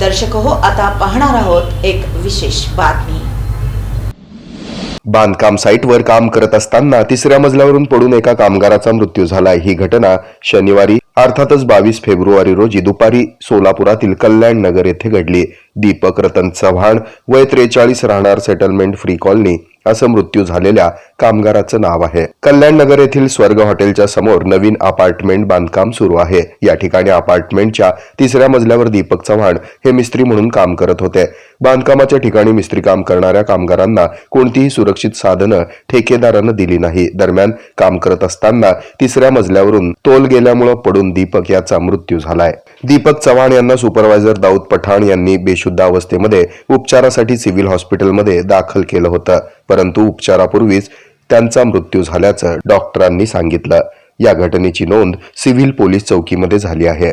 दर्शक हो आता पाहणार आहोत एक विशेष बातमी. बांधकाम साईटवर काम करत असताना तिसऱ्या मजल्यावरून पडून एका कामगाराचा मृत्यू झाला. ही घटना शनिवारी अर्थातच बावीस फेब्रुवारी रोजी दुपारी सोलापुरातील कल्याण नगर येथे घडली. दीपक रतन चव्हाण वय त्रेचाळीस राहणार सेटलमेंट फ्री कॉलनी असं मृत्यू झालेल्या कामगाराचं नाव आहे. कल्याण नगर येथील स्वर्ग हॉटेलच्या समोर नवीन अपार्टमेंट बांधकाम सुरू आहे. या ठिकाणी अपार्टमेंटच्या तिसऱ्या मजल्यावर दीपक चव्हाण हे मिस्त्री म्हणून काम करत होते. बांधकामाच्या ठिकाणी मिस्त्री काम करणाऱ्या कामगारांना कोणतीही सुरक्षित साधनं ठेकेदारानं दिली नाही. दरम्यान काम करत असताना तिसऱ्या मजल्यावरून तोल गेल्यामुळं पडून दीपक याचा मृत्यू झालाय. दीपक चव्हाण यांना सुपरवायझर दाऊद पठाण यांनी बेशुद्ध अवस्थेमध्ये उपचारासाठी सिव्हिल हॉस्पिटलमध्ये दाखल केलं होतं. परंतु उपचारापूर्वीच त्यांचा मृत्यू झाल्याचं डॉक्टरांनी सांगितलं. या घटनेची नोंद सिव्हिल पोलीस चौकीमध्ये झाली आहे.